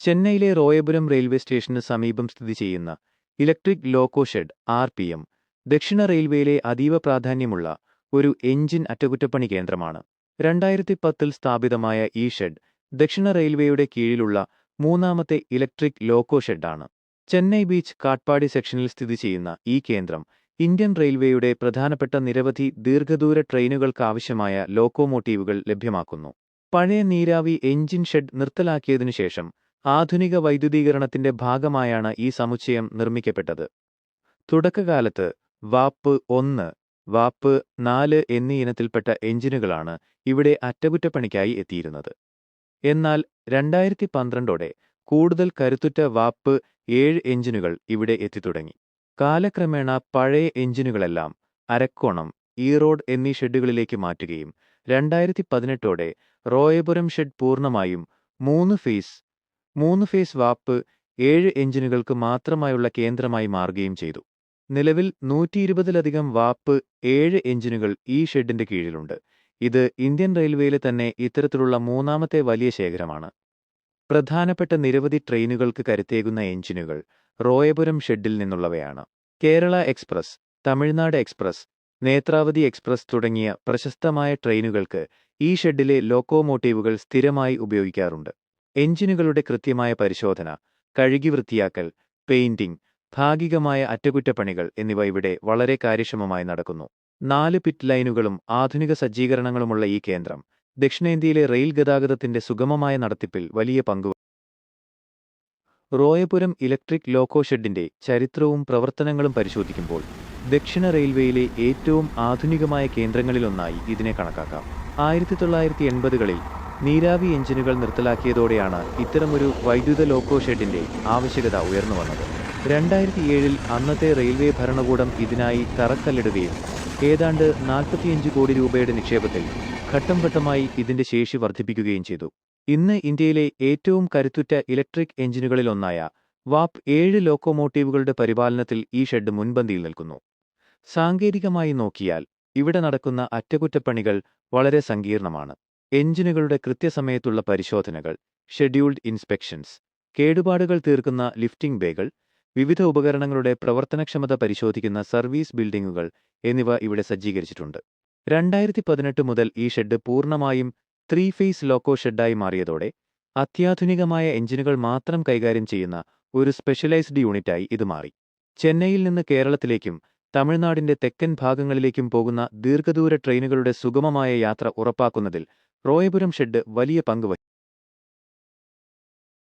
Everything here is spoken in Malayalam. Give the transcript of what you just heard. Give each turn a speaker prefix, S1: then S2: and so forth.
S1: ചെന്നൈയിലെ റോയപുരം റെയിൽവേ സ്റ്റേഷന് സമീപം സ്ഥിതി ചെയ്യുന്ന electric loco shed R P M ദക്ഷിണ റെയിൽവേയിലെ അതീവ പ്രാധാന്യമുള്ള ഒരു എഞ്ചിൻ അറ്റകുറ്റപ്പണി കേന്ദ്രമാണ്. രണ്ടായിരത്തി പത്തിൽ സ്ഥാപിതമായ ഈ ഷെഡ് ദക്ഷിണ റെയിൽവേയുടെ കീഴിലുള്ള മൂന്നാമത്തെ ഇലക്ട്രിക് ലോക്കോ ഷെഡാണ്. ചെന്നൈ ബീച്ച് കാട്ട്പാടി സെക്ഷനിൽ സ്ഥിതി ചെയ്യുന്ന ഈ കേന്ദ്രം ഇന്ത്യൻ റെയിൽവേയുടെ പ്രധാനപ്പെട്ട നിരവധി ദീർഘദൂര ട്രെയിനുകൾക്ക് ആവശ്യമായ ലോക്കോമോട്ടീവുകൾ ലഭ്യമാക്കുന്നു. പഴയ നീരാവി എഞ്ചിൻ ഷെഡ് നിർത്തലാക്കിയതിനു ശേഷം ആധുനിക വൈദ്യുതീകരണത്തിന്റെ ഭാഗമായാണ് ഈ സമുച്ചയം നിർമ്മിക്കപ്പെട്ടത്. തുടക്കകാലത്ത് വാപ്പ് ഒന്ന് വാപ്പ് നാല് എന്നീ ഇനത്തിൽപ്പെട്ട എഞ്ചിനുകളാണ് ഇവിടെ അറ്റകുറ്റപ്പണിക്കായി എത്തിയിരുന്നത്. എന്നാൽ രണ്ടായിരത്തി പന്ത്രണ്ടോടെ കൂടുതൽ കരുത്തുറ്റ വാപ്പ് ഏഴ് എഞ്ചിനുകൾ ഇവിടെ എത്തിത്തുടങ്ങി. കാലക്രമേണ പഴയ എഞ്ചിനുകളെല്ലാം അരക്കോണം ഈറോഡ് എന്നീ ഷെഡുകളിലേക്ക് മാറ്റുകയും രണ്ടായിരത്തി പതിനെട്ടോടെ റോയപുരം ഷെഡ് പൂർണമായും മൂന്ന് ഫേസ് മൂന്ന് ഫേസ് വാപ്പ് ഏഴ് എഞ്ചിനുകൾക്ക് മാത്രമായുള്ള കേന്ദ്രമായി മാറുകയും ചെയ്തു. നിലവിൽ നൂറ്റിയിരുപതിലധികം വാപ്പ് ഏഴ് എഞ്ചിനുകൾ ഈ ഷെഡിന്റെ കീഴിലുണ്ട്. ഇത് ഇന്ത്യൻ റെയിൽവേയിലെ തന്നെ ഇത്തരത്തിലുള്ള മൂന്നാമത്തെ വലിയ ശേഖരമാണ്. പ്രധാനപ്പെട്ട നിരവധി ട്രെയിനുകൾക്ക് കരുത്തേകുന്ന എഞ്ചിനുകൾ റോയപുരം ഷെഡിൽ നിന്നുള്ളവയാണ്. Kerala express Tamil Nadu express Netravati express തുടങ്ങിയ പ്രശസ്തമായ ട്രെയിനുകൾക്ക് ഈ ഷെഡിലെ ലോക്കോമോട്ടീവുകൾ സ്ഥിരമായി ഉപയോഗിക്കാറുണ്ട്. എഞ്ചിനുകളുടെ കൃത്യമായ പരിശോധന കഴുകി വൃത്തിയാക്കൽ പെയിന്റിംഗ് ഭാഗികമായ അറ്റകുറ്റപ്പണികൾ എന്നിവ ഇവിടെ വളരെ കാര്യക്ഷമമായി നടക്കുന്നു. നാല് പിറ്റ് ലൈനുകളും ആധുനിക സജ്ജീകരണങ്ങളുമുള്ള ഈ കേന്ദ്രം ദക്ഷിണേന്ത്യയിലെ റെയിൽ ഗതാഗതത്തിന്റെ സുഗമമായ നടത്തിപ്പിൽ വലിയ പങ്കു റോയപുരം ഇലക്ട്രിക് ലോക്കോ ഷെഡിന്റെ ചരിത്രവും പ്രവർത്തനങ്ങളും പരിശോധിക്കുമ്പോൾ ദക്ഷിണ റെയിൽവേയിലെ ഏറ്റവും ആധുനികമായ കേന്ദ്രങ്ങളിലൊന്നായി ഇതിനെ കണക്കാക്കാം. ആയിരത്തി തൊള്ളായിരത്തി എൺപതുകളിൽ നീരാവി എഞ്ചിനുകൾ നിർത്തലാക്കിയതോടെയാണ് ഇത്തരമൊരു വൈദ്യുത ലോക്കോ ഷെഡിന്റെ ആവശ്യകത ഉയർന്നു വന്നത്. രണ്ടായിരത്തി ഏഴിൽ അന്നത്തെ റെയിൽവേ ഭരണകൂടം ഇതിനായി തറക്കല്ലിടുകയും ഏതാണ്ട് നാൽപ്പത്തിയഞ്ച് കോടി രൂപയുടെ നിക്ഷേപത്തിൽ ഘട്ടം ഘട്ടമായി ഇതിന്റെ ശേഷി വർദ്ധിപ്പിക്കുകയും ചെയ്തു. ഇന്ന് ഇന്ത്യയിലെ ഏറ്റവും കരുത്തുറ്റ ഇലക്ട്രിക് എഞ്ചിനുകളിലൊന്നായ വാപ് ഏഴ് ലോക്കോമോട്ടീവുകളുടെ പരിപാലനത്തിൽ ഈ ഷെഡ് മുൻപന്തിയിൽ നിൽക്കുന്നു. സാങ്കേതികമായി നോക്കിയാൽ ഇവിടെ നടക്കുന്ന അറ്റകുറ്റപ്പണികൾ വളരെ സങ്കീർണമാണ്. എഞ്ചിനുകളുടെ കൃത്യസമയത്തുള്ള പരിശോധനകൾ ഷെഡ്യൂൾഡ് ഇൻസ്പെക്ഷൻസ് കേടുപാടുകൾ തീർക്കുന്ന ലിഫ്റ്റിംഗ് ബേകൾ വിവിധ ഉപകരണങ്ങളുടെ പ്രവർത്തനക്ഷമത പരിശോധിക്കുന്ന സർവീസ് ബിൽഡിംഗുകൾ എന്നിവ ഇവിടെ സജ്ജീകരിച്ചിട്ടുണ്ട്. രണ്ടായിരത്തി പതിനെട്ട് മുതൽ ഈ ഷെഡ് പൂർണമായും ത്രീ ഫേസ് ലോക്കോ ഷെഡായി മാറിയതോടെ അത്യാധുനികമായ എഞ്ചിനുകൾ മാത്രം കൈകാര്യം ചെയ്യുന്ന ഒരു സ്പെഷ്യലൈസ്ഡ് യൂണിറ്റായി ഇത് മാറി. ചെന്നൈയിൽ നിന്ന് കേരളത്തിലേക്കും തമിഴ്നാടിന്റെ തെക്കൻ ഭാഗങ്ങളിലേക്കും പോകുന്ന ദീർഘദൂര ട്രെയിനുകളുടെ സുഗമമായ യാത്ര ഉറപ്പാക്കുന്നതിൽ റോയപുരം ഷെഡ് വലിയ പങ്ക്